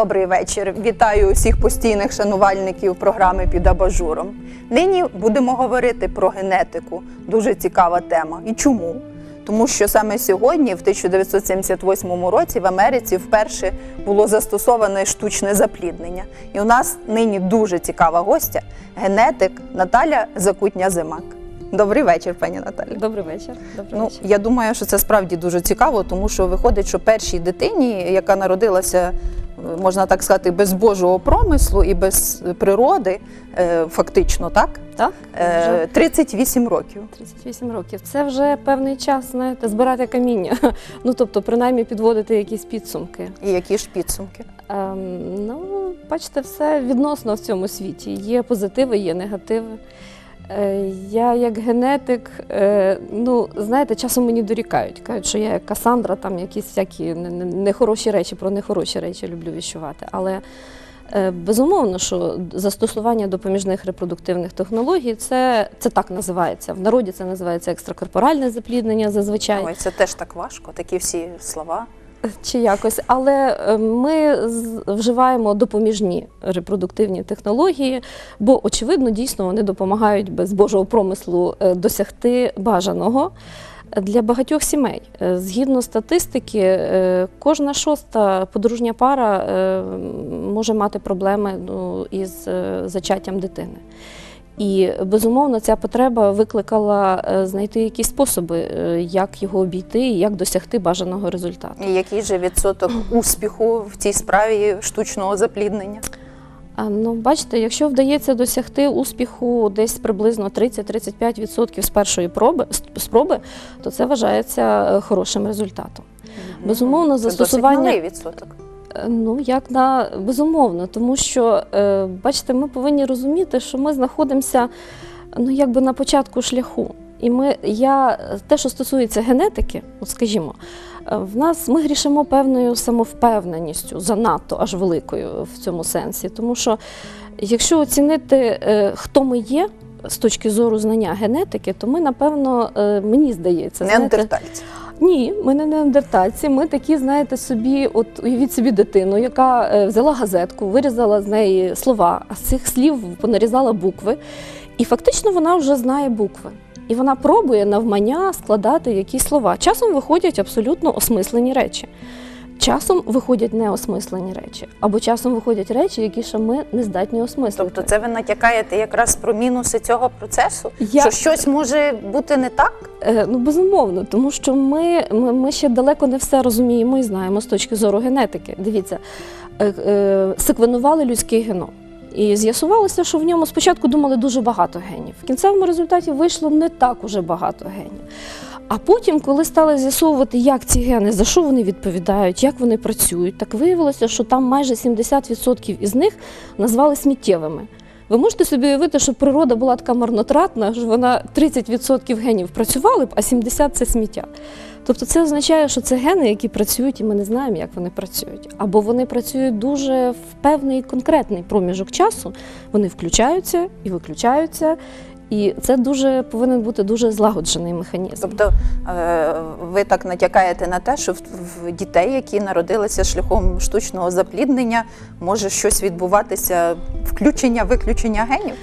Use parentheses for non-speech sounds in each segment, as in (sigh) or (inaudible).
Добрий вечір. Вітаю усіх постійних шанувальників програми під абажуром. Нині будемо говорити про генетику. Дуже цікава тема. І чому? Тому що саме сьогодні, в 1978 році, в Америці вперше було застосоване штучне запліднення. І у нас нині дуже цікава гостя, генетик Наталя Закутня Зимак. Добрий вечір, пані Наталі. Добрий вечір. Добрий Ну, вечір. я думаю, що це справді дуже цікаво, тому що виходить, що першій дитині, яка народилася, можна так сказати, без Божого промислу і без природи, е, фактично, так? Так, Е, 38 років. 38 років. Це вже певний час, знаєте, збирати каміння. (laughs) Ну тобто, принаймні підводити якісь підсумки. І які ж підсумки? Ем, ну, бачите, все відносно в цьому світі. Є позитиви, є негативи. Е, я як генетик, е, ну знаєте, часом мені дорікають. Кажуть, що я як Касандра, там якісь всякі не- не- нехороші речі, про нехороші речі люблю віщувати. Але е, безумовно, що застосування допоміжних репродуктивних технологій це, це так називається. В народі це називається екстракорпоральне запліднення зазвичай. Ой, це теж так важко, такі всі слова. Чи якось, але е, ми вживаємо допоміжні репродуктивні технології, бо очевидно, дійсно вони допомагають без Божого промислу е, досягти бажаного. Для багатьох сімей, Е, згідно статистики, кожна шоста подружня пара може мати проблеми ну, із зачаттям дитини. І безумовно ця потреба викликала е, знайти якісь способи, е, як його обійти і як досягти бажаного результату. І який же відсоток (clears throat) успіху в цій справі штучного запліднення? Ну, бачите, якщо вдається досягти успіху десь приблизно 30-35% з першої проби, спроби, то це вважається е, хорошим результатом. Безумовно, Це досить застосування малий відсоток. Е, Ну, як на безумовно, тому що е, бачите, ми повинні розуміти, що ми знаходимося ну, якби на початку шляху. І ми, я, те, що стосується генетики, от скажімо, е, в нас ми грішимо певною самовпевненістю, занадто аж великою в цьому сенсі. Тому що якщо оцінити, хто ми є з точки зору знання генетики, то ми, напевно, мені здається, знаєте. Ні, ми не неандертальці. Ми такі, знаєте, собі, от уявіть собі дитину, яка е, взяла газетку, вирізала з неї слова, а з цих слів понарізала букви. І фактично вона вже знає букви. І вона пробує навмання складати якісь слова. Часом виходять абсолютно осмислені речі. Часом виходять неосмислені речі, або часом виходять речі, які ще ми не здатні осмислити. Тобто це ви натякаєте якраз про мінуси цього процесу? Я- Що щось може бути не так? Е, Ну, безумовно, тому що ми, ми, ми ще далеко не все розуміємо і знаємо з точки зору генетики. Дивіться, е, е, секвенували людський геном. І з'ясувалося, що в ньому спочатку думали дуже багато генів. В кінцевому результаті вийшло не так уже багато генів. А потім, коли стали з'ясовувати, як ці гени, за що вони відповідають, як вони працюють, так виявилося, що там майже 70% із них назвали сміттєвими. Ви можете собі уявити, що природа була така марнотратна, що вона 30% генів працювали б, а 70% це сміття. Тобто це означає, що це гени, які працюють, і ми не знаємо, як вони працюють. Або вони працюють дуже в певний конкретний проміжок часу, вони включаються і виключаються. І це дуже повинен бути дуже злагоджений механізм. Тобто е, ви так натякаєте на те, що в, дітей, які народилися шляхом штучного запліднення, може щось відбуватися включення, виключення генів?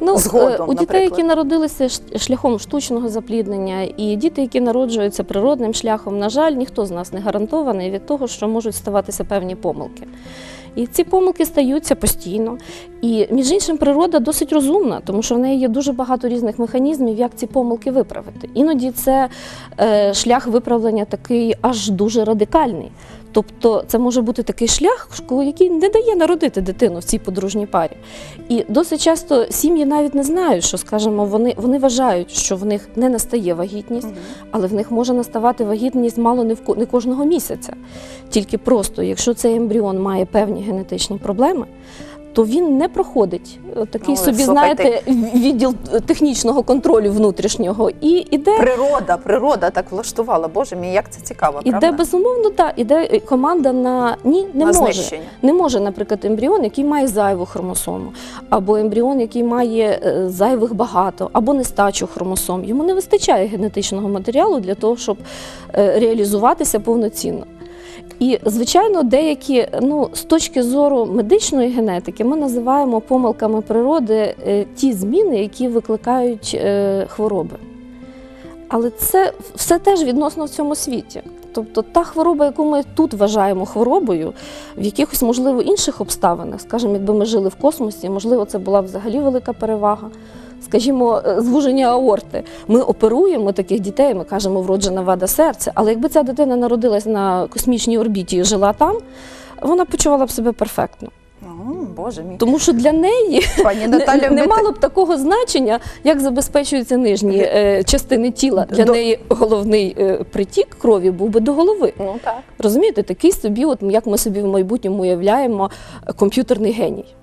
Ну, Згодом, е, у дітей, наприклад. які народилися шляхом штучного запліднення, і діти, які народжуються природним шляхом, на жаль, ніхто з нас не гарантований від того, що можуть ставатися певні помилки. І ці помилки стаються постійно. І між іншим, природа досить розумна, тому що в неї є дуже багато різних механізмів, як ці помилки виправити. Іноді це е, шлях виправлення такий аж дуже радикальний. Тобто це може бути такий шлях, який не дає народити дитину в цій подружній парі. І досить часто сім'ї навіть не знають, що, скажімо, вони, вони вважають, що в них не настає вагітність, але в них може наставати вагітність мало не в не кожного місяця. Тільки просто, якщо цей ембріон має певні генетичні проблеми, то він не проходить е, такий Ну, собі, слухайте. знаєте, відділ е, технічного контролю внутрішнього і іде. Природа, природа так влаштувала. Боже мій, як це цікаво, Іде правда? безумовно, так, іде е, команда на ні, не На може. знищення. Не може, наприклад, ембріон, який має зайву хромосому, або ембріон, який має зайвих багато, або нестачу хромосом. Йому не вистачає генетичного матеріалу для того, щоб реалізуватися повноцінно. І, звичайно, деякі, ну, з точки зору медичної генетики, ми називаємо помилками природи е, ті зміни, які викликають е, хвороби. Але це все теж відносно в цьому світі. Тобто та хвороба, яку ми тут вважаємо хворобою, в якихось, можливо, інших обставинах, скажімо, якби ми жили в космосі, можливо, це була взагалі велика перевага. Скажімо, е, звуження аорти. Ми оперуємо таких дітей, ми кажемо вроджена вада серця. Але якби ця дитина народилась на космічній орбіті і жила там, вона почувала б себе перфектно. О, Боже мій. Тому що для неї Пані не, Наталя, не мало б такого значення, як забезпечуються нижні е, частини тіла. Для До- неї головний е, притік крові був би до голови. Ну так. Розумієте, такий собі, от як ми собі в майбутньому уявляємо, е, комп'ютерний геній,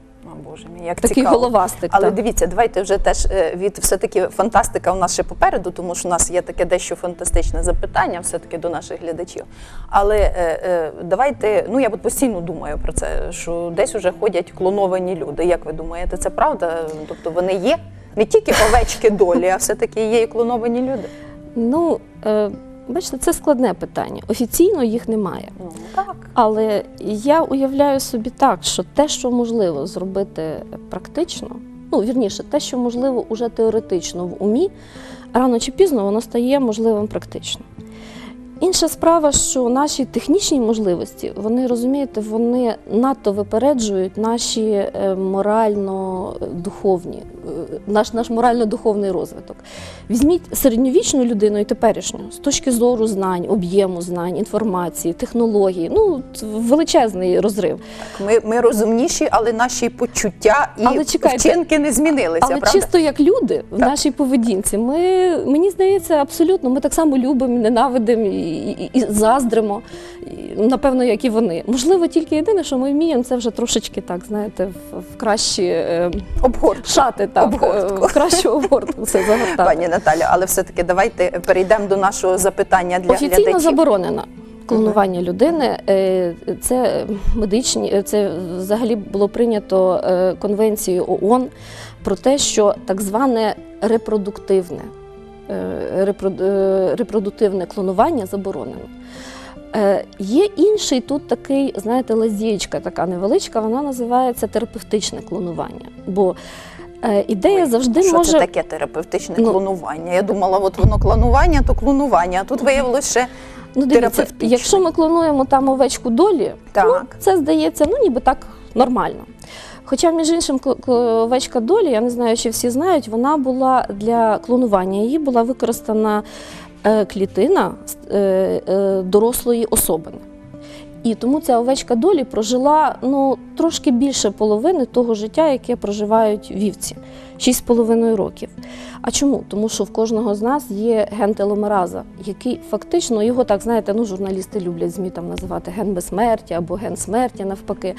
Боже мій, як такий цікаво. головастик. Але так. дивіться, давайте вже теж е, від все-таки фантастика у нас ще попереду, тому що у нас є таке дещо фантастичне запитання, все-таки до наших глядачів. Але е, е, давайте, ну я от постійно думаю про це, що десь вже ходять клоновані люди. Як ви думаєте, це правда? Тобто вони є не тільки овечки долі, а все-таки є і клоновані люди. Ну, е, бачите, це складне питання. Офіційно їх немає. Ну так. Але я уявляю собі так, що те, що можливо зробити практично, ну вірніше, те, що можливо уже теоретично в умі, рано чи пізно воно стає можливим практично. Інша справа, що наші технічні можливості, вони розумієте, вони надто випереджують наші е, морально-духовні, е, наш, наш морально-духовний розвиток. Візьміть середньовічну людину і теперішню з точки зору знань, об'єму знань, інформації, технології. Ну, величезний розрив. Ми, ми розумніші, але наші почуття і Але чекайте, вчинки не змінилися, Але правда? чисто як люди в Так. нашій поведінці, ми мені здається, абсолютно ми так само любимо, ненавидимо і, і, заздримо, і, напевно, як і вони. Можливо, тільки єдине, що ми вміємо, це вже трошечки так, знаєте, в, в кращі е, Обгортку. шати, так, Обгортку. е, в кращу обгортку це загортати. Пані Наталя, але все-таки давайте перейдемо до нашого запитання для Офіційно глядачів. заборонено. Клонування людини Е, це медичні, е, це взагалі було прийнято конвенцією ООН про те, що так зване репродуктивне, репрод- репродуктивне клонування заборонено. Е, Є інший тут такий, знаєте, лазієчка така невеличка, вона називається терапевтичне клонування. Бо е, ідея Ой, завжди що може це таке терапевтичне Ну. клонування? Я думала, от воно клонування, то клонування. А тут виявилося ще Ну, дивіться, терапевтичне. якщо ми клонуємо там овечку долі, Так. ну, це здається, ну ніби так нормально. Хоча, між іншим, овечка долі, я не знаю, чи всі знають, вона була для клонування. Її була використана е, клітина е, е, дорослої особини. І тому ця овечка долі прожила ну, трошки більше половини того життя, яке проживають вівці 6,5 років. А чому? Тому що в кожного з нас є ген теломераза, який фактично його так знаєте, ну журналісти люблять ЗМІ там називати ген безсмертя або ген смерті навпаки.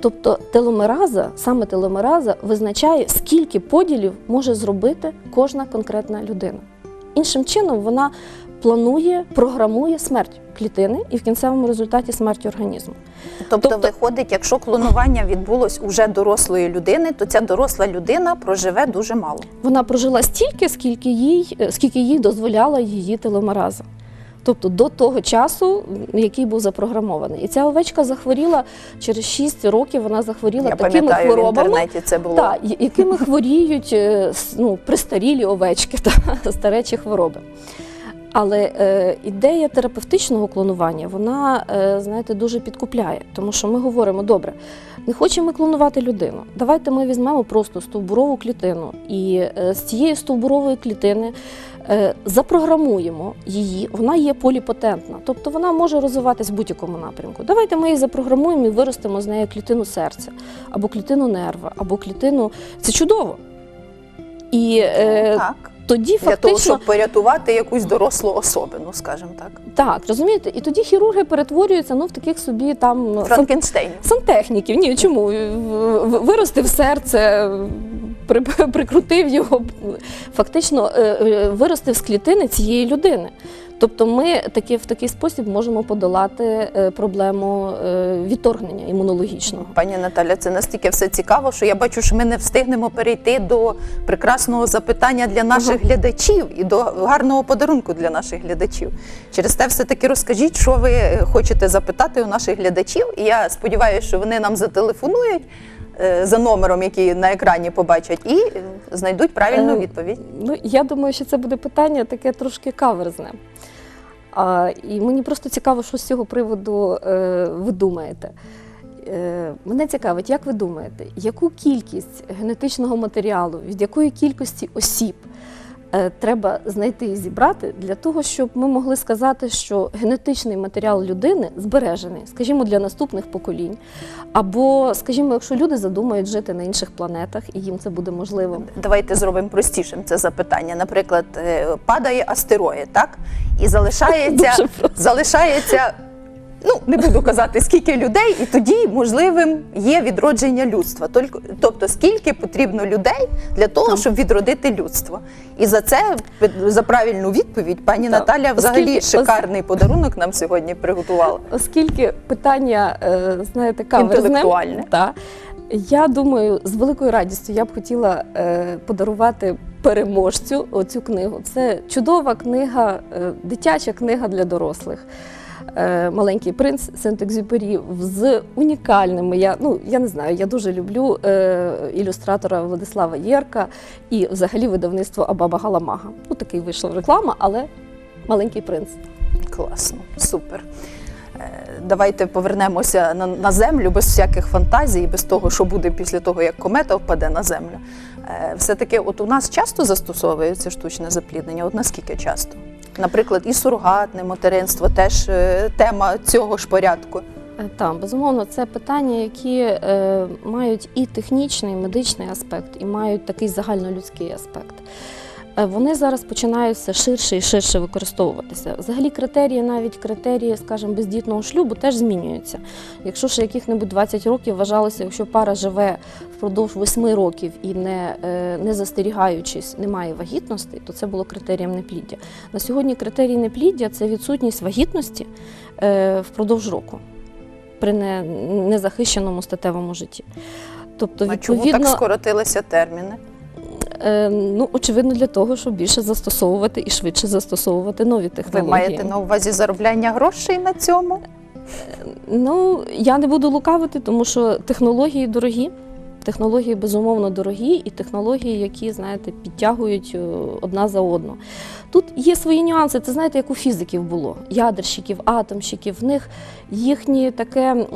Тобто теломераза, саме теломераза визначає, скільки поділів може зробити кожна конкретна людина. Іншим чином, вона планує, програмує смерть клітини і в кінцевому результаті смерть організму. Тобто, Тобто- виходить, якщо клонування відбулось уже дорослої людини, то ця доросла людина проживе дуже мало. Вона прожила стільки, скільки їй, е, скільки їй дозволяла її теломераза. Тобто до того часу, який був запрограмований. І ця овечка захворіла через 6 років, вона захворіла Я такими пам'ятаю, в хворобами. інтернеті це було. Так, я- якими хворіють е, ну, пристарілі овечки та (laughs) старечі хвороби. Але е, ідея терапевтичного клонування, вона, е, знаєте, дуже підкупляє, тому що ми говоримо, добре, не хочемо клонувати людину. Давайте ми візьмемо просто стовбурову клітину і е, з цієї стовбурової клітини е, запрограмуємо її, вона є поліпотентна, тобто вона може розвиватись в будь-якому напрямку. Давайте ми її запрограмуємо і виростимо з нею клітину серця, або клітину нерва, або клітину. Це чудово. І е, так. Тоді Для того, щоб порятувати якусь дорослу особину, скажімо так. так, розумієте, і тоді хірурги перетворюються ну, в таких собі там сан- Франкенштейн. сантехніків. Ні, чому? Виростив серце, при- прикрутив його, фактично е, е, виростив з клітини цієї людини. Тобто ми таки, в такий спосіб можемо подолати е, проблему е, відторгнення імунологічного. Пані Наталя, це настільки все цікаво, що я бачу, що ми не встигнемо перейти до прекрасного запитання для наших глядачів і до гарного подарунку для наших глядачів. Через те, все таки розкажіть, що ви е, хочете запитати у наших глядачів. І я сподіваюся, що вони нам зателефонують за номером, який на екрані побачать, і е, знайдуть правильну Е, відповідь. Ну, я думаю, що це буде питання таке трошки каверзне. А, і мені просто цікаво, що з цього приводу е, ви думаєте. Е, мене цікавить, як ви думаєте, яку кількість генетичного матеріалу, від якої кількості осіб е, треба знайти і зібрати для того, щоб ми могли сказати, що генетичний матеріал людини збережений, скажімо, для наступних поколінь. Або, скажімо, якщо люди задумають жити на інших планетах, і їм це буде можливо. Давайте зробимо простішим це запитання. Наприклад, е, падає астероїд, так? І залишається, залишається, ну не буду казати, скільки людей, і тоді можливим є відродження людства. Тобто, скільки потрібно людей для того, щоб відродити людство. І за це за правильну відповідь пані Так. Наталя взагалі Оскільки- шикарний подарунок нам сьогодні приготувала. Оскільки питання, е, знаєте, каверзне, Інтелектуальне. та, я думаю, з великою радістю я б хотіла е, подарувати переможцю оцю книгу. Це чудова книга, е, дитяча книга для дорослих. Е, Маленький принц Сент-Екзюпері з унікальними. Я ну я не знаю, я дуже люблю е, ілюстратора Владислава Єрка і взагалі видавництво Абаба Галамага. Ну такий вийшла реклама, але маленький принц. Класно, супер. Е, Давайте повернемося на, на землю без всяких фантазій, без того, що буде після того, як комета впаде на землю. Все-таки, от у нас часто застосовується штучне запліднення. От наскільки часто? Наприклад, і сургатне материнство теж е, тема цього ж порядку. Е, Так, безумовно, це питання, які е, мають і технічний, і медичний аспект, і мають такий загальнолюдський аспект. Е, Вони зараз починають все ширше і ширше використовуватися. Взагалі, критерії, навіть критерії, скажімо, бездітного шлюбу теж змінюються. Якщо ще яких-небудь 20 років вважалося, якщо пара живе впродовж 8 років і не, е, не застерігаючись, немає вагітності, то це було критерієм непліддя. На сьогодні критерій непліддя це відсутність вагітності е, впродовж року при незахищеному статевому житті. Тобто, А чому відповідно, так скоротилися терміни? Е, ну, очевидно, для того, щоб більше застосовувати і швидше застосовувати нові технології. Ви маєте на увазі заробляння грошей на цьому? Ну, я не буду лукавити, тому що технології дорогі. Технології безумовно дорогі, і технології, які, знаєте, підтягують е, одна за одну. Тут є свої нюанси. Це знаєте, як у фізиків було: ядерщиків, атомщиків. В них їхнє таке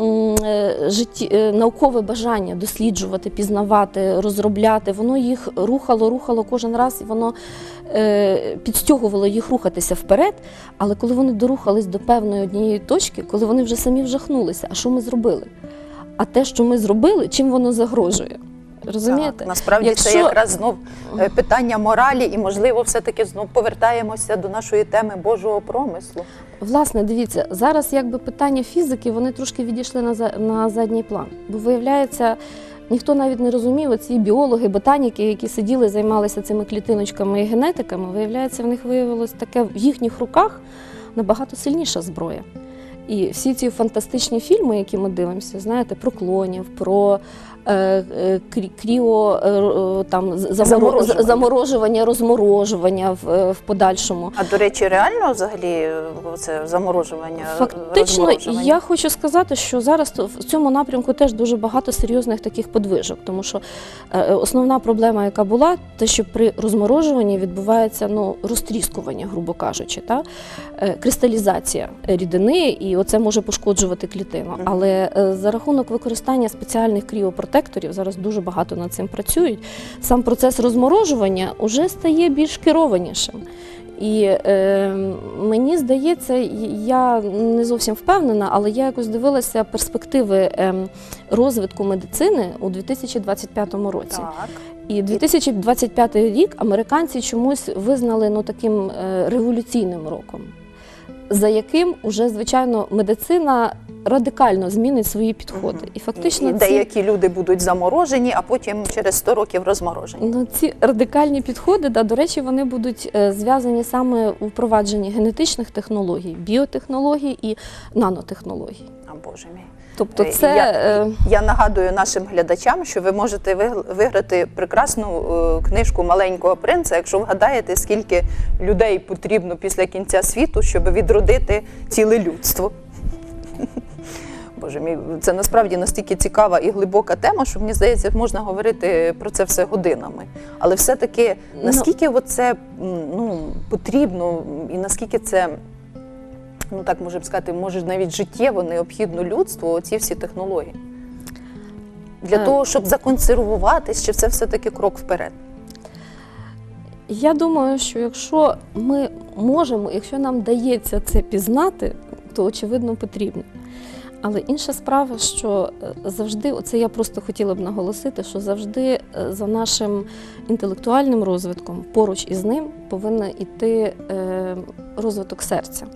е, житті, е, наукове бажання досліджувати, пізнавати, розробляти. Воно їх рухало, рухало кожен раз, і воно підстягувало їх рухатися вперед. Але коли вони дорухались до певної однієї точки, коли вони вже самі вжахнулися, а що ми зробили? А те, що ми зробили, чим воно загрожує? Розумієте? Так, насправді це якраз знов е, питання моралі, і можливо, все-таки знов повертаємося до нашої теми Божого промислу. Власне, дивіться, зараз якби питання фізики вони трошки відійшли на, за- на задній план. Бо виявляється, ніхто навіть не розумів, оці біологи, ботаніки, які сиділи, займалися цими клітиночками і генетиками, виявляється, в них виявилось таке в їхніх руках набагато сильніша зброя. І всі ці фантастичні фільми, які ми дивимося, знаєте, про клонів, про кріо е, р- е, там Заморожування. заморожування, розморожування в, е, в подальшому. А до речі, реально взагалі е, це заморожування? Фактично, я хочу сказати, що зараз в цьому напрямку теж дуже багато серйозних таких подвижок, тому що е, основна проблема, яка була, те, що при розморожуванні відбувається ну, розтріскування, грубо кажучи, та? Е, кристалізація рідини, і оце може пошкоджувати клітину. Але е, за рахунок використання спеціальних кріопротекторів, зараз дуже багато над цим працюють, сам процес розморожування вже стає більш керованішим. І е, мені здається, я не зовсім впевнена, але я якось дивилася перспективи е, розвитку медицини у 2025 році. Так. І 2025 рік американці чомусь визнали ну, таким е, революційним роком, за яким уже, звичайно, медицина радикально змінить свої підходи. І фактично і ці, деякі люди будуть заморожені, а потім через 100 років розморожені. ну, ці радикальні підходи, да, до речі, вони будуть е, зв'язані саме у впровадженні генетичних технологій, біотехнологій і нанотехнологій. А боже мій. Тобто, Е, це я- е, Я нагадую нашим глядачам, що ви можете виграти прекрасну книжку маленького принца, якщо вгадаєте, скільки людей потрібно після кінця світу, щоб відродити ціле людство. Боже мій, це насправді настільки цікава і глибока тема, що мені здається, можна говорити про це все годинами. Але все-таки наскільки це ну, потрібно, і наскільки це, ну так можемо сказати, може навіть життєво необхідно людству оці всі технології. Для Е. того, щоб законсервуватись, чи це все-таки крок вперед? Я думаю, що якщо ми можемо, якщо нам дається це пізнати, то очевидно потрібно. Але інша справа, що е, завжди, оце я просто хотіла б наголосити, що завжди е, за нашим інтелектуальним розвитком, поруч із ним повинен іти е, розвиток серця.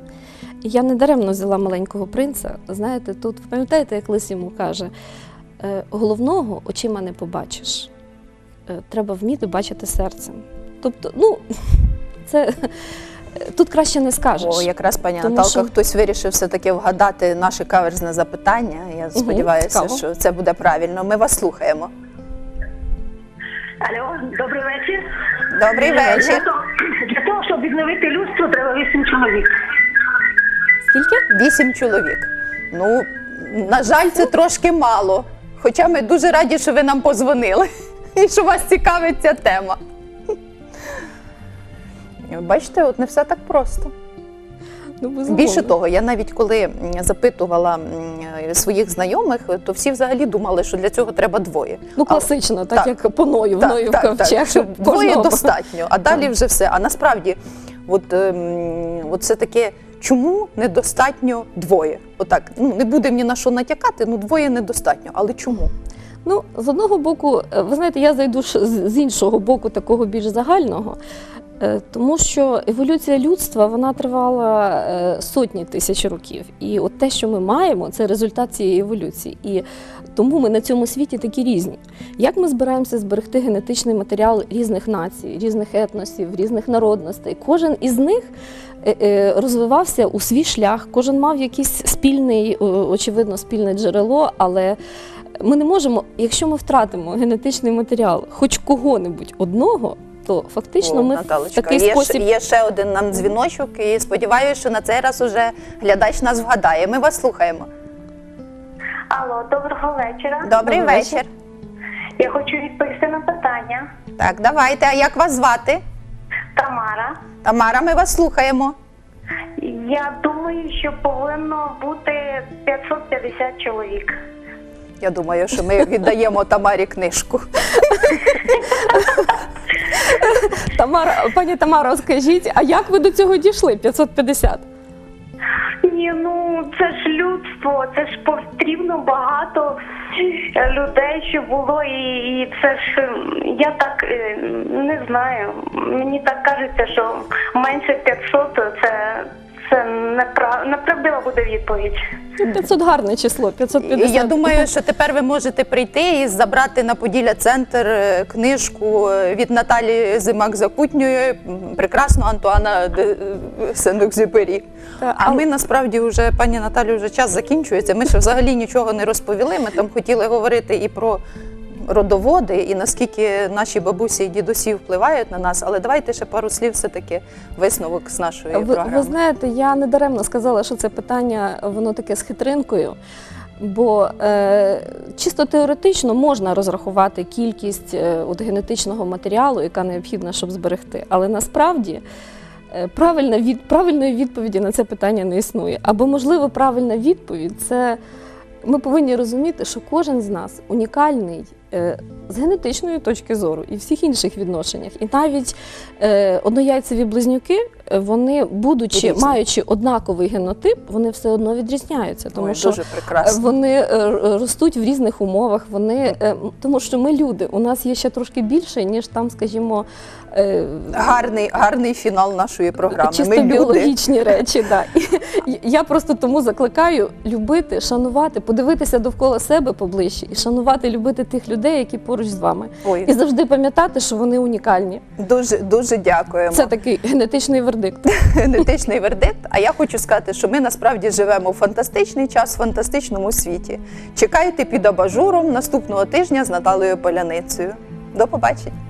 Я не даремно взяла маленького принца. Знаєте, тут пам'ятаєте, як лис йому каже, головного очима не побачиш. Треба вміти бачити серцем. Тобто, ну, (laughs) це тут краще не скажеш. О, якраз пані Тому Наталка, що- хтось вирішив все-таки вгадати наше каверзне запитання. Я сподіваюся, цікаво. що це буде правильно. Ми вас слухаємо. Алло, добрий вечір. Добрий Для вечір. того, для того, щоб відновити людство, треба вісім чоловік. Скільки? Вісім чоловік. Ну, на жаль, це трошки мало. Хоча ми дуже раді, що ви нам позвонили (laughs) і що вас цікавить ця тема. Бачите, от не все так просто. Ну, безумовно. Більше того, я навіть коли запитувала своїх знайомих, то всі взагалі думали, що для цього треба двоє. Ну, А- класично, так, так. як по Ною, в Ною так, так, ковчег. що двоє кожного. достатньо, а далі вже все. А насправді, от, ем, от це таке, чому недостатньо двоє? Отак, ну не будемо ні на що натякати, ну двоє недостатньо. Але чому? Ну, з одного боку, е, ви знаєте, я зайду з іншого боку, такого більш загального, е, тому що еволюція людства вона тривала е, сотні тисяч років. І от те, що ми маємо, це результат цієї еволюції. І тому ми на цьому світі такі різні. Як ми збираємося зберегти генетичний матеріал різних націй, різних етносів, різних народностей? Кожен із них е, е, розвивався у свій шлях, кожен мав якийсь спільний, очевидно, спільне джерело, але ми не можемо, якщо ми втратимо генетичний матеріал хоч кого-небудь одного, то фактично О, ми Наталочка, в такий є, спосіб. ще, є ще один нам дзвіночок, і сподіваюся, що на цей раз уже глядач нас вгадає. Ми вас слухаємо. Алло, доброго вечора. Добрий Добрий вечір. Я хочу відповісти на питання. Так, давайте. А як вас звати? Тамара. Тамара, ми вас слухаємо. Я думаю, що повинно бути 550 чоловік. Я думаю, що ми віддаємо Тамарі книжку. Тамара, пані Тамара, скажіть, а як ви до цього дійшли? 550? Ні, ну це ж людство, це ж потрібно багато е, людей, щоб було, і, і це ж е, я так е, не знаю. Мені так кажеться, що менше 500 це, це непра- неправдива буде відповідь. Ну, 500 гарне число, І 550. я думаю, що тепер ви можете прийти і забрати на Поділля центр е, книжку е, від Наталі Зимак Закутньої, м, прекрасного Антуана де е, Сен-Екзюпері. А але- ми насправді вже, пані Наталі, вже час закінчується. Ми ще взагалі нічого не розповіли. Ми там хотіли говорити і про родоводи, і наскільки наші бабусі і дідусі впливають на нас. Але давайте ще пару слів все-таки висновок з нашої Ви, програми. ви знаєте, я не даремно сказала, що це питання воно таке з хитринкою. Бо е, чисто теоретично можна розрахувати кількість е, от, генетичного матеріалу, яка необхідна, щоб зберегти. Але насправді е, правильна від, правильної відповіді на це питання не існує. Або, можливо, правильна відповідь це ми повинні розуміти, що кожен з нас унікальний е, з генетичної точки зору і всіх інших відношеннях. І навіть е, однояйцеві близнюки е, вони, будучи Різні. маючи однаковий генотип, вони все одно відрізняються, тому Ой, що дуже прекрасно. вони е, ростуть в різних умовах. Вони е, тому, що ми люди, у нас є ще трошки більше, ніж там, скажімо, е, Гарний, гарний фінал нашої програми. чисто Ми люди. біологічні речі. Да. І я просто тому закликаю любити, шанувати, подивитися довкола себе поближче і шанувати, любити тих людей, які поруч з вами, Ой, і завжди пам'ятати, що вони унікальні. дуже дуже дякуємо. Це такий генетичний вердикт. (laughs) генетичний вердикт. А я хочу сказати, що ми насправді живемо в фантастичний час, в фантастичному світі. Чекайте під абажуром наступного тижня з Наталею Поляницею. До побачення.